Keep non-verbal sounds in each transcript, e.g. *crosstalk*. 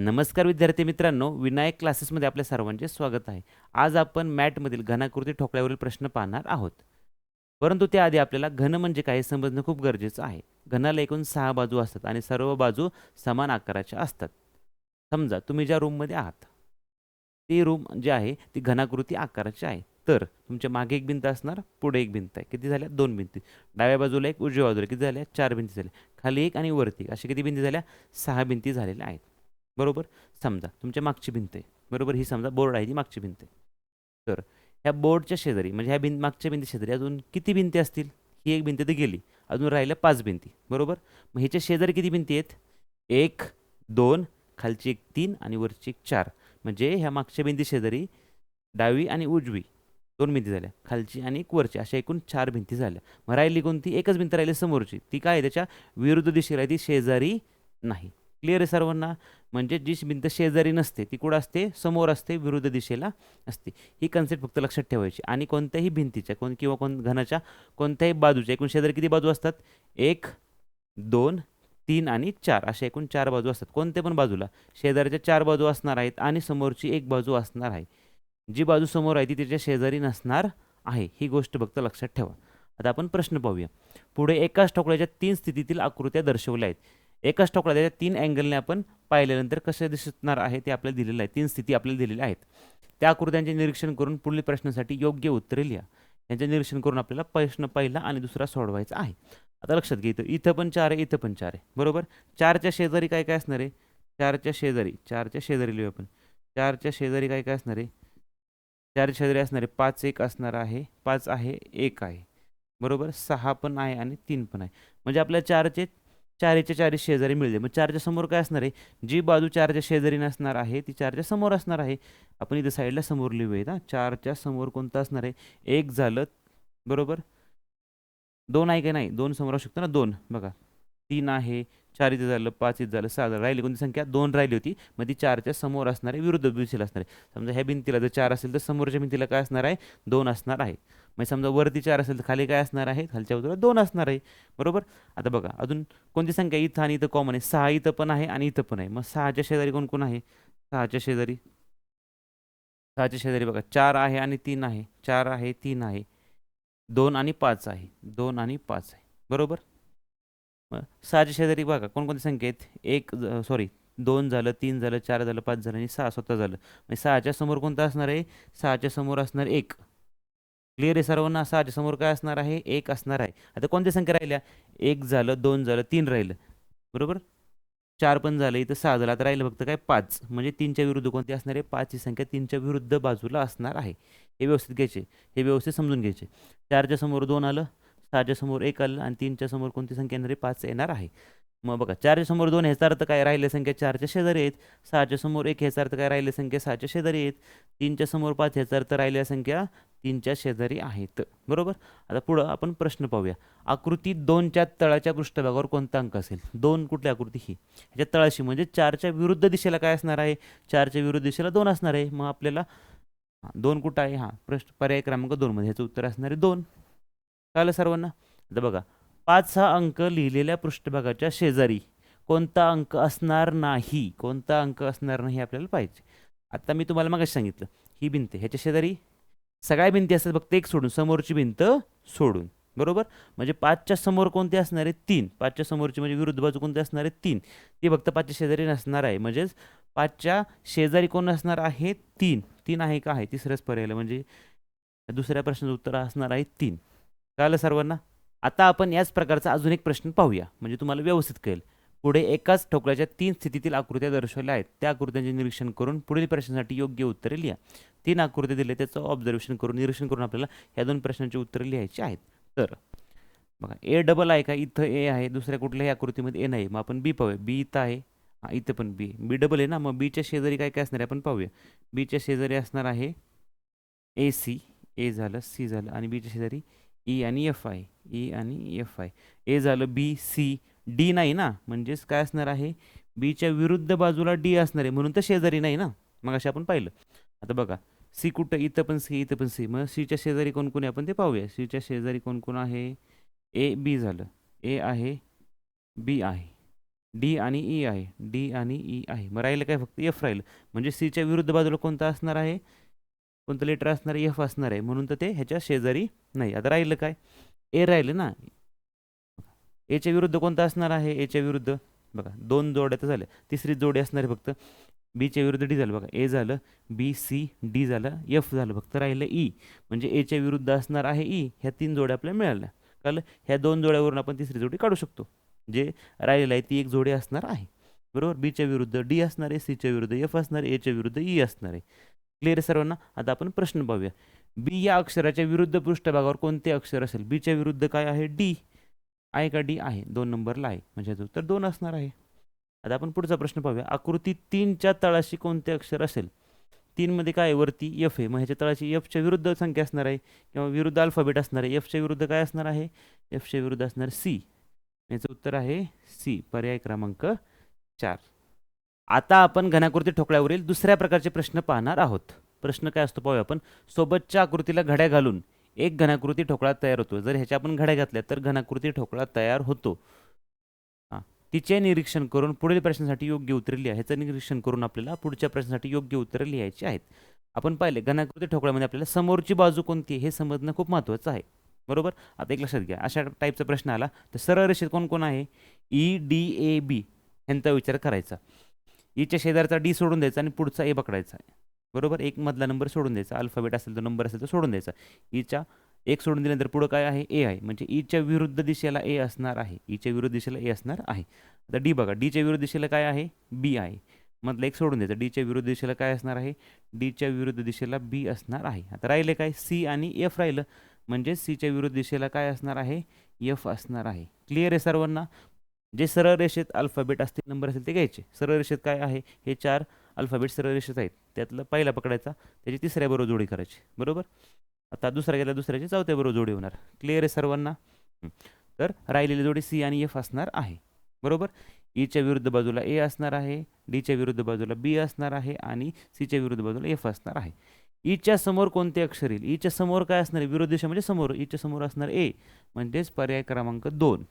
नमस्कार विद्यार्थी मित्रांनो विनायक क्लासेसमध्ये आपल्या सर्वांचे स्वागत आहे. आज आपण मॅटमधील घनाकृती ठोकळ्यावरील प्रश्न पाहणार आहोत. परंतु त्याआधी आपल्याला घन म्हणजे काय हे समजणं खूप गरजेचं आहे. घनाला एकूण सहा बाजू असतात आणि सर्व बाजू समान आकाराच्या असतात. समजा तुम्ही ज्या रूममध्ये आहात ती रूम जी आहे ती घनाकृती आकाराची आहे. तर तुमच्या मागे एक भिंत असणार पुढे एक भिंत आहे. किती झाल्या? दोन भिंती. डाव्या बाजूला एक उजव्या बाजूला किती झाल्या? चार भिंती झाल्या. खाली एक आणि वरती एक. अशा किती भिंती झाल्या? सहा भिंती झालेल्या आहेत. बरोबर? समजा तुमच्या मागची भिंत आहे. बरोबर? ही समजा बोर्ड आहे ती मागची भिंत आहे. तर ह्या बोर्डच्या शेजारी म्हणजे ह्या भिंत मागच्या भिंती शेजारी अजून किती भिंती असतील? ही एक भिंत तर गेली. अजून राहिल्या पाच भिंती. बरोबर? मग ह्याच्या शेजारी किती भिंती आहेत? एक दोन खालची एक तीन आणि वरची एक चार. म्हणजे ह्या मागच्या भिंती शेजारी डावी आणि उजवी दोन भिंती झाल्या. खालची आणि एक वरची अशा एकूण चार भिंती झाल्या. मग राहिली कोणती? एकच भिंत राहिली समोरची. ती काय आहे? त्याच्या विरुद्ध दिशेला आहे. ती शेजारी नाही. क्लिअर आहे सर्वांना? म्हणजे जी भिंत शेजारी नसते ती कुठं असते? समोर असते विरुद्ध दिशेला असते. ही कन्सेप्ट फक्त लक्षात ठेवायची. आणि कोणत्याही भिंतीच्या कोण किंवा कोण घनाच्या कोणत्याही बाजूच्या एकूण शेजारी किती बाजू असतात? एक दोन तीन आणि चार. अशा एकूण चार बाजू असतात. कोणत्या पण बाजूला. शेजारीच्या चार बाजू असणार आहेत आणि समोरची एक बाजू असणार आहे. जी बाजू समोर आहे ती त्याच्या शेजारी नसणार आहे. ही गोष्ट फक्त लक्षात ठेवा. आता आपण प्रश्न पाहूया. पुढे एकाच ठोकळ्याच्या तीन स्थितीतील आकृत्या दर्शवल्या आहेत. एकाच ठोकळ्याच्या तीन अँगलने आपण पाहिल्यानंतर कसे दिसणार आहे ते आपल्याला दिलेलं आहे. तीन स्थिती आपल्याला दिलेल्या आहेत. त्या आकृत्यांचे निरीक्षण करून पुढील प्रश्नासाठी योग्य उत्तरे लिहा. यांचे निरीक्षण करून आपल्याला प्रश्न पहिला आणि दुसरा सोडवायचा आहे. आता लक्षात घे इथं इथं पण चार आहे इथं पण चार आहे. बरोबर? चारच्या शेजारी काय काय असणार आहे? चारच्या शेजारी चारच्या शेजारी लिहू आपण. चारच्या शेजारी काय काय असणार आहे? चारच्या शेजारी असणार आहे पाच एक असणार आहे पाच आहे एक आहे. बरोबर? सहा पण आहे आणि तीन पण आहे. म्हणजे आपल्या चारचे चारीच्या चारी शेजारी मिळते. मग चारच्या समोर काय असणार आहे? जी बाजू चारच्या शेजारी नसणार आहे ती चारच्या समोर असणार आहे. आपण इथं साईडला समोर लिहूयात हां. चारच्या समोर कोणतं असणार आहे? एक झालं बरोबर? दोन आहे का नाही? दोन समोर असू शकतो ना? दोन. बघा. तीन आहे चार इथं झालं पाच इथं झालं सहा झालं. राहिली कोणती संख्या? दोन राहिली होती. मग ती चारच्या समोर असणारे विरुद्ध दिशेला असणार. आहे समजा ह्या भिंतीला जर चार असेल तर समोरच्या भिंतीला काय असणार आहे? दोन असणार आहे. मग समजा वरती चार असेल तर खाली काय असणार आहे? खालच्या बाजूला दोन असणार आहे. बरोबर? आता बघा अजून कोणती संख्या? इथं आणि इथं कॉमन आहे. सहा इथं पण आहे आणि इथं पण आहे. मग सहाच्या शेजारी कोण कोण आहे? सहाच्या शेजारी. सहाच्या शेजारी बघा चार आहे आणि तीन आहे. चार आहे तीन आहे. दोन आणि पाच आहे. दोन आणि पाच आहे. बरोबर? मग सहाच्या शेजारी बघा कोणकोणते संख्या आहेत? एक सॉरी दोन झालं तीन झालं चार झालं पाच झालं आणि सहा स्वतः झालं. म्हणजे सहाच्या समोर कोणतं असणार आहे? सहाच्या समोर असणार एक. क्लिअर आहे सर्वांना? सहाच्या समोर काय असणार आहे? एक असणार आहे. आता कोणत्या संख्या राहिल्या? एक झालं दोन झालं तीन राहिलं. बरोबर? चार पण झालं इथं सहा झालं. आता राहिलं फक्त काय? पाच. म्हणजे तीनच्या विरुद्ध कोणती असणार आहे? पाचची संख्या तीनच्या विरुद्ध बाजूला असणार आहे. हे व्यवस्थित घ्यायचे. हे व्यवस्थित समजून घ्यायचे. चारच्या समोर दोन आलं. सहाच्या समोर एक आलं आणि तीनच्या समोर कोणती संख्या येणार? आहे पाच येणार आहे. मग बघा चारच्या समोर दोन ह्याचा अर्थ काय? राहिल्या संख्या चारच्या शेजारी आहेत. सहाच्या समोर एक ह्याचा अर्थ काय? राहिल्या संख्या सहाच्या शेजारी आहेत. तीनच्या समोर पाच ह्याचा अर्थ राहिल्या संख्या तीनच्या शेजारी आहेत. बरोबर? आता पुढं आपण प्रश्न पाहूया. आकृती दोनच्या तळाच्या पृष्ठभागावर कोणता अंक असेल? दोन कुठली आकृती? ही. ह्याच्या तळाशी म्हणजे चारच्या विरुद्ध दिशेला काय असणार आहे? चारच्या विरुद्ध दिशेला दोन असणार आहे. मग आपल्याला हां दोन कुठं आहे? हां प्रश्न पर्याय क्रमांक दोनमध्ये ह्याचं उत्तर असणार आहे दोन. कळलं सर्वांना? आता बघा पाच हा अंक लिहिलेल्या पृष्ठभागाच्या शेजारी कोणता अंक असणार नाही? कोणता अंक असणार नाही आपल्याला पाहिजे आता मी तुम्हाला मग सांगितलं ही भिंत आहे. ह्याच्या शेजारी सगळ्या भिंती असतात फक्त एक सोडून. समोरची भिंत सोडून. बरोबर? म्हणजे पाचच्या समोर कोणते असणार? तीन. पाचच्या समोरची म्हणजे विरुद्ध बाजू कोणते असणार? तीन. ती फक्त पाचच्या शेजारी नसणार आहे. म्हणजेच पाचच्या शेजारी कोण असणार आहे? तीन. तीन आहे का? आहे. तिसऱ्याच पर्यायला म्हणजे दुसऱ्या प्रश्नाचं उत्तर असणार आहे तीन. कळलं सर्वांना? आता आपण याच प्रकारचा अजून एक प्रश्न पाहूया. म्हणजे तुम्हाला व्यवस्थित कळेल. पुढे एकाच ठोकळ्याच्या तीन स्थितीतील आकृत्या दर्शवल्या आहेत. त्या आकृत्यांचे निरीक्षण करून पुढील प्रश्नासाठी योग्य उत्तरे लिहा. तीन आकृत्या दिले त्याचं ऑब्झर्वेशन करून निरीक्षण करून आपल्याला ह्या दोन प्रश्नांची उत्तरे लिहायची आहेत. तर बघा ए डबल आहे का? इथं ए आहे दुसऱ्या कुठल्याही आकृतीमध्ये ए नाही. मग आपण बी पाहूया. बी इथं आहे. हां इथं पण बी बी डबल आहे ना? मग बीच्या शेजारी काय काय असणार आहे? आपण पाहूया. बीच्या शेजारी असणार आहे ए सी ए झालं सी झालं आणि बीच्या शेजारी ई आणि एफ आय ई आणि एफ आय ए झालं बी सी डी नाही ना? म्हणजेच काय असणार आहे? बीच्या विरुद्ध बाजूला डी असणार आहे. म्हणून तर शेजारी नाही ना? मग असे आपण पाहिलं. आता बघा. सी कुठं? इथं पण सी इथं पण सी मग सीच्या शेजारी कोण कोण आहे? आपण ते पाहूया. सीच्या शेजारी कोण कोण आहे? ए बी झालं. ए आहे बी आहे. डी आणि ई आहे. डी आणि ई आहे. मग राहिलं काय? फक्त एफ राहिलं. म्हणजे सीच्या विरुद्ध बाजूला कोणता असणार आहे? कोणतं लेटर असणार आहे एफ असणार आहे म्हणून तर ते ह्याच्या शेजारी नाही. आता राहिलं काय? ए राहिलं ना. एच्या विरुद्ध कोणतं असणार आहे? एच्या विरुद्ध. बघा दोन जोड्या तर झाल्या. तिसरी जोडी असणार आहे फक्त. बीच्या विरुद्ध डी झालं. बघा ए झालं बी सी डी झालं एफ झालं. फक्त राहिलं ई म्हणजे एच्या विरुद्ध असणार आहे ई ह्या तीन जोड्या आपल्याला मिळाल्या. कारण ह्या दोन जोड्यावरून आपण तिसरी जोडी काढू शकतो. जे राहिलेलं आहे ती एक जोडी असणार आहे. बरोबर? बीच्या विरुद्ध डी असणार आहे सीच्या विरुद्ध एफ असणार आहे एच्या विरुद्ध ई असणार आहे. क्लिअर सर्वांना? आता आपण प्रश्न पाहूया. बी या अक्षराच्या विरुद्ध पृष्ठभागावर कोणते अक्षर असेल? बीच्या विरुद्ध काय आहे? डी आहे का डी आहे? दोन नंबरला आहे. म्हणजे याचं उत्तर दोन असणार आहे. आता आपण पुढचा प्रश्न पाहूया. आकृती तीनच्या तळाशी कोणते अक्षर असेल? तीनमध्ये काय आहे? वरती एफ आहे. मग ह्याच्या तळाशी एफच्या विरुद्ध संख्या असणार आहे किंवा विरुद्ध अल्फाबेट असणार आहे? एफच्या विरुद्ध काय असणार आहे? एफच्या विरुद्ध असणार सी याचं उत्तर आहे सी पर्याय क्रमांक चार. आता आपण घनाकृती ठोकळ्यावरील दुसऱ्या प्रकारचे प्रश्न पाहणार आहोत. प्रश्न काय असतो पाहूया आपण. सोबतच्या आकृतीला घड्या घालून एक घनाकृती ठोकळा तयार होतो. जर ह्याच्या आपण घड्या घातल्या तर घनाकृती ठोकळा तयार होतो. हां. तिचे निरीक्षण करून पुढील प्रश्नासाठी योग्य उत्तरे लिहा. ह्याचं निरीक्षण करून आपल्याला पुढच्या प्रश्नासाठी योग्य उत्तरे लिहायची आहेत. आपण पाहिले घनाकृती ठोकळ्यामध्ये आपल्याला समोरची बाजू कोणती आहे हे समजणं खूप महत्त्वाचं आहे. बरोबर? आता एक लक्षात घ्या. अशा टाईपचा प्रश्न आला. तर सरळ रेषेत कोण कोण आहे? ई डी ए बी ह्यांचा विचार करायचा. ईच्या शेजारचा डी सोडून द्यायचा आणि पुढचा ए पकडायचा आहे. बरोबर? एक मधला नंबर सोडून द्यायचा. अल्फाबेट असेल तर नंबर असेल तर सोडून द्यायचा. E ईच्या एक सोडून दिल्यानंतर पुढं काय आहे? ए आहे. म्हणजे e ईच्या विरुद्ध दिशेला ए असणार आहे. E ईच्या विरुद्ध दिशेला ए असणार आहे. आता डी बघा. डीच्या विरुद्ध दिशेला काय आहे? बी आहे. मधलं एक सोडून द्यायचं. डीच्या विरुद्ध दिशेला काय असणार आहे? डीच्या विरुद्ध दिशेला बी असणार आहे. आता राहिले काय? सी आणि एफ राहिलं. म्हणजे सीच्या विरुद्ध दिशेला काय असणार आहे? एफ असणार आहे. क्लिअर आहे सर्वांना? जे सरळ रेषेत अल्फाबेट असतील नंबर असेल ते घ्यायचे. सरळ रेषेत काय आहे? हे चार अल्फाबेट सरळ रेषेत आहेत. त्यातलं पहिला पकडायचा त्याची तिसऱ्या बरोबर जोडी करायची. बरोबर? आता दुसरा गेला दुसऱ्याची चौथ्या बरोबर जोडी होणार. क्लिअर आहे सर्वांना? तर राहिलेली जोडी सी आणि एफ असणार आहे. बरोबर? E ईच्या विरुद्ध बाजूला ए असणार आहे डीच्या विरुद्ध बाजूला बी असणार आहे आणि सीच्या विरुद्ध बाजूला एफ असणार आहे. E ईच्या समोर कोणते अक्षर येईल? E ईच्या समोर काय असणार आहे? विरुद्ध दिशा म्हणजे समोर. ईच्या समोर असणार ए म्हणजेच पर्याय क्रमांक दोन.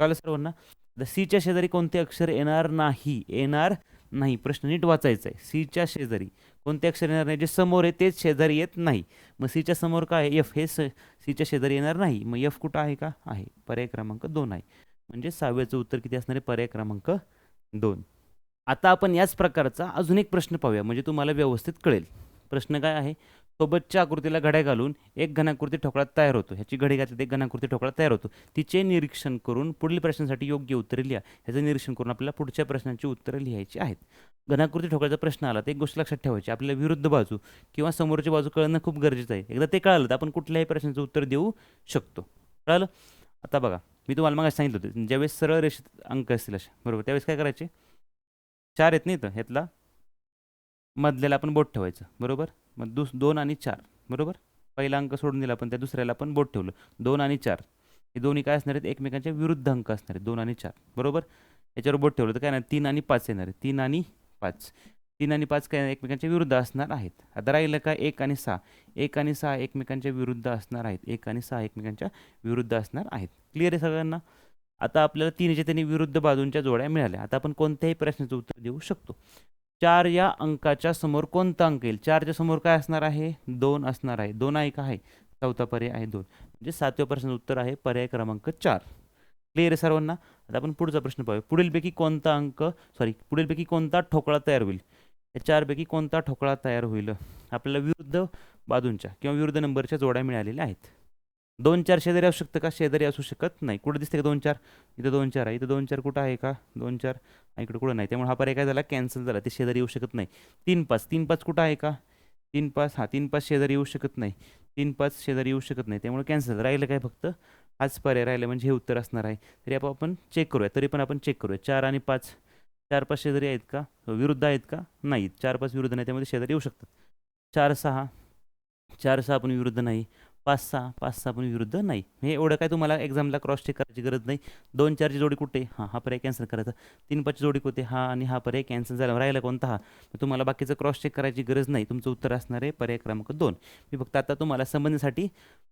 कळलं सर्वांना? द सीच्या शेजारी कोणते अक्षर येणार नाही? येणार नाही. प्रश्न नीट वाचायचा आहे. सीच्या शेजारी कोणते अक्षर येणार नाही? जे समोर आहे तेच शेजारी येत नाही. मग सीच्या समोर काय एफ हे स सीच्या शेजारी येणार नाही. मग एफ कुठं आहे का? आहे. पर्याय क्रमांक दोन आहे. म्हणजे सहाव्याचं उत्तर किती असणार आहे? पर्याय क्रमांक दोन. आता आपण याच प्रकारचा अजून एक प्रश्न पाहूया. म्हणजे तुम्हाला व्यवस्थित कळेल. प्रश्न काय आहे? सोबतच्या आकृतीला घड्या घालून एक घनाकृती ठोकळा तयार होतो. ह्याची घडी घातली एक घनाकृती ठोकळा तयार होतो. तिचे निरीक्षण करून पुढील प्रश्नासाठी योग्य उत्तरे लिहा. ह्याचं निरीक्षण करून आपल्याला पुढच्या प्रश्नांची उत्तरं लिहायची आहेत. घनाकृती ठोकळ्याचा प्रश्न आला तर एक गोष्ट लक्षात ठेवायची. आपल्याला विरुद्ध बाजू किंवा समोरची बाजू कळणं खूप गरजेचं आहे. एकदा ते कळालं तर आपण कुठल्याही प्रश्नाचं उत्तर देऊ शकतो. कळालं? आता बघा मी तुम्हाला मग सांगितलं होतं ज्यावेळेस सरळ रेषेत अंक असतील असे. बरोबर त्यावेळेस काय करायचे? चार आहेत नाही तर ह्यातला मधल्याला आपण बोट ठेवायचं. बरोबर? मग दुस दोन आणि चार बरोबर? पहिला अंक सोडून दिला पण त्या दुसऱ्याला पण बोट ठेवलं. दोन आणि चार. हे दोन्ही काय असणार आहेत? एकमेकांच्या विरुद्ध अंक असणार आहेत. दोन आणि चार बरोबर? याच्यावर बोट ठेवलं तर काय नाही तीन आणि पाच येणार आहे तीन आणि पाच. तीन आणि पाच काय एकमेकांच्या विरुद्ध असणार आहेत. आता राहिलं का एक आणि सहा? एक आणि सहा एकमेकांच्या विरुद्ध असणार आहेत. एक आणि सहा एकमेकांच्या विरुद्ध असणार आहेत. क्लिअर आहे सगळ्यांना? आता आपल्याला तीनच्या त्यांनी विरुद्ध बाजूंच्या जोड्या मिळाल्या. आता आपण कोणत्याही प्रश्नाचं उत्तर देऊ शकतो. चार या अंकाच्या समोर कोणता अंक येईल? चारच्या समोर काय असणार आहे? दोन असणार आहे. दोन आहे का? आहे. चौथा पर्याय आहे दोन. म्हणजे सातव्या प्रश्नाचं उत्तर आहे पर्याय क्रमांक चार. क्लिअर आहे सर्वांना? आता आपण पुढचा प्रश्न पाहूया. पुढीलपैकी कोणता अंक सॉरी पुढीलपैकी कोणता ठोकळा तयार होईल? या चारपैकी कोणता ठोकळा तयार होईल? आपल्याला विरुद्ध बाजूंच्या किंवा विरुद्ध नंबरच्या जोड्या मिळालेल्या आहेत. दोन चार शेजारी असू शकतं का? शेजारी असू शकत नाही. कुठं दिसते का दोन चार इथं दोन चार आहे. इथं दोन चार कुठं आहे का? दोन चार इकडे कुठं नाही. त्यामुळे हा पर्याय काय झाला? कॅन्सल झाला. ते शेजारी येऊ शकत नाही. तीन पाच तीन पाच कुठं आहे का? तीन पाच हा तीन पाच शेजारी येऊ शकत नाही. तीन पाच शेजारी येऊ शकत नाही. त्यामुळे कॅन्सल राहिलं काय फक्त? हाच पर्याय राहिलं. म्हणजे हे उत्तर असणार आहे. तरी आपण आपण चेक करूया. तरी पण आपण चेक करूया. चार आणि पाच. चार पाच शेजारी आहेत का? विरुद्ध आहेत का? नाहीत. चार पाच विरुद्ध नाही. त्यामध्ये शेजारी येऊ शकतात. चार सहा चार सहा पण विरुद्ध नाही. पाच सहा पाच सहा पण विरुद्ध नाही. हे एवढं काय तुम्हाला एक्झामला क्रॉस चेक करायची गरज नाही. दोन चारची जोडी कुठे? हां हा पर्याय कॅन्सल करायचा. तीन पाचची जोडी कुठे? हा आणि हा पर्याय कॅन्सल झाला. राहिला कोणता हा? मग तुम्हाला बाकीचं क्रॉस चेक करायची गरज नाही. तुमचं उत्तर असणार आहे पर्याय क्रमांक दोन. मी फक्त आता तुम्हाला संबंधीसाठी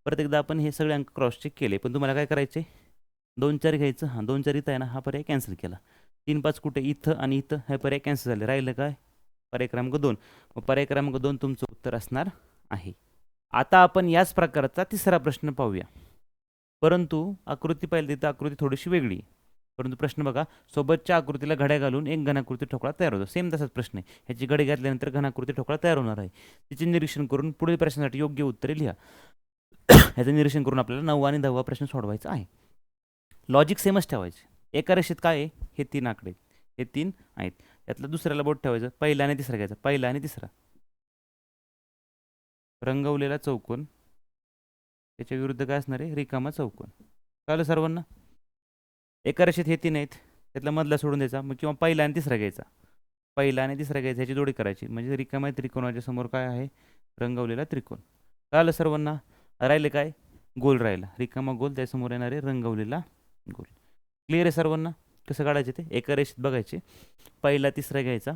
परत एकदा आपण हे सगळे अंक क्रॉस चेक केले. पण तुम्हाला काय करायचे? दोन चार घ्यायचं. हां दोन चार इथं आहे ना हा पर्याय कॅन्सल केला. तीन पाच कुठे? इथं आणि इथं हे पर्याय कॅन्सल झाले. राहिलं काय? पर्याय क्रमांक दोन. मग पर्याय क्रमांक दोन तुमचं उत्तर असणार आहे. आता आपण याच प्रकारचा तिसरा प्रश्न पाहूया. परंतु आकृती पाहिली तर आकृती थोडीशी वेगळी. परंतु प्रश्न बघा सोबतच्या आकृतीला घड्या घालून एक घनाकृती ठोकळा तयार होतो. सेम तसाच प्रश्न आहे. ह्याची घडे घातल्यानंतर घनाकृती ठोकळा तयार होणार आहे. तिचे निरीक्षण करून पुढील प्रश्नासाठी योग्य उत्तरे लिहा. *coughs* ह्याचं निरीक्षण करून आपल्याला नववा आणि दहावा प्रश्न सोडवायचा आहे. लॉजिक सेमच ठेवायचे. एका रेषेत काय आहे? हे तीन आकडे हे तीन आहेत. त्यातलं दुसऱ्याला बोट ठेवायचं. पहिला आणि तिसरा घ्यायचा. पहिला आणि तिसरा. रंगवलेला चौकोन. त्याच्या विरुद्ध काय असणार आहे? रिकामा चौकोन. कळलं सर्वांना? एका रेषेत हे तीन आहेत. त्यातला मधला सोडून द्यायचा. मग किंवा पहिला आणि तिसरा घ्यायचा. पहिला आणि तिसरा घ्यायचा. ह्याची जोडी करायची. म्हणजे रिकामा त्रिकोणाच्या समोर काय आहे? रंगवलेला त्रिकोण. कळलं सर्वांना? राहिले काय? गोल राहिला. रिकामा गोल. त्यासमोर येणारे रंगवलेला गोल. क्लिअर आहे सर्वांना? कसं काढायचे ते? एका रेषेत बघायचे. पहिला तिसरा घ्यायचा.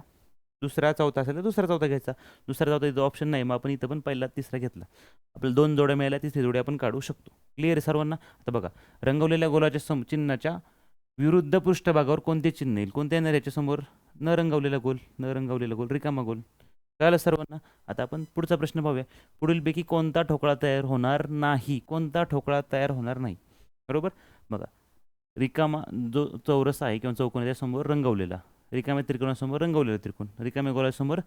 दुसरा चौथा असेल तर दुसरा चौथा घ्यायचा. दुसरा चौथा इथं ऑप्शन नाही. मग आपण इथं पण पहिला तिसरा घेतला. आपल्याला दोन जोड्या मिळाल्या तिसरी जोडी आपण काढू शकतो. क्लिअर आहे सर्वांना? आता बघा रंगवलेल्या गोलाच्या सम चिन्हाच्या विरुद्ध पृष्ठभागावर कोणते चिन्ह येईल? कोणत्या येणार याच्यासमोर न रंगवलेला गोल न रंगवलेला गोल रिकामा गोल. कळलं सर्वांना? आता आपण पुढचा प्रश्न पाहूया. पुढीलपैकी कोणता ठोकळा तयार होणार नाही? कोणता ठोकळा तयार होणार नाही? बरोबर? बघा रिकामा जो चौरस आहे किंवा चौकोन आहे त्यासमोर रंगवलेला. रिकाम्या त्रिकोणासमोर रंगवलेला त्रिकोण. रिकाम्या गोलासमोर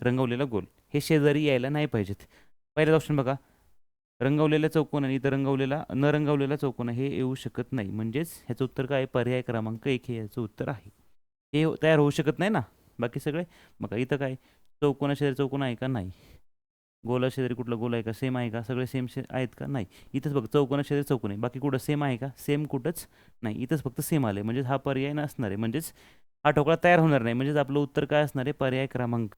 रंगवलेला गोल. हे शेजारी यायला नाही पाहिजेत. पहिलाच ऑप्शन बघा. रंगवलेला चौकोन आणि इथं रंगवलेला न रंगवलेला चौकोन हे येऊ शकत नाही. म्हणजेच ह्याचं उत्तर काय? आहे? पर्याय क्रमांक एक हे याचं उत्तर आहे. हे तयार होऊ शकत नाही ना? बाकी सगळे? बघा इथं काय? चौकोना शेजारी चौकोन आहे का? नाही. गोला शेजारी कुठलं गोल आहे का? सेम आहे का? सगळे सेम शे आहेत का? नाही. इथंच बघ चौकोना शेजारी चौकोन आहे. बाकी कुठं सेम आहे का? सेम कुठंच नाही. इथंच फक्त सेम आलं आहे म्हणजेच हा पर्याय नसणार आहे. म्हणजेच हा ठोकळा तयार होणार नाही. म्हणजेच आपलं उत्तर काय असणार आहे? पर्याय क्रमांक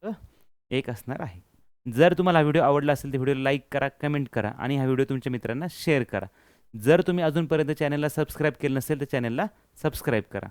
एक असणार आहे. जर तुम्हाला हा व्हिडिओ आवडला असेल तर व्हिडिओ लाईक करा कमेंट करा आणि हा व्हिडिओ तुमच्या मित्रांना शेअर करा. जर तुम्ही अजूनपर्यंत चॅनलला सबस्क्राईब केलं नसेल तर चॅनलला सबस्क्राईब करा.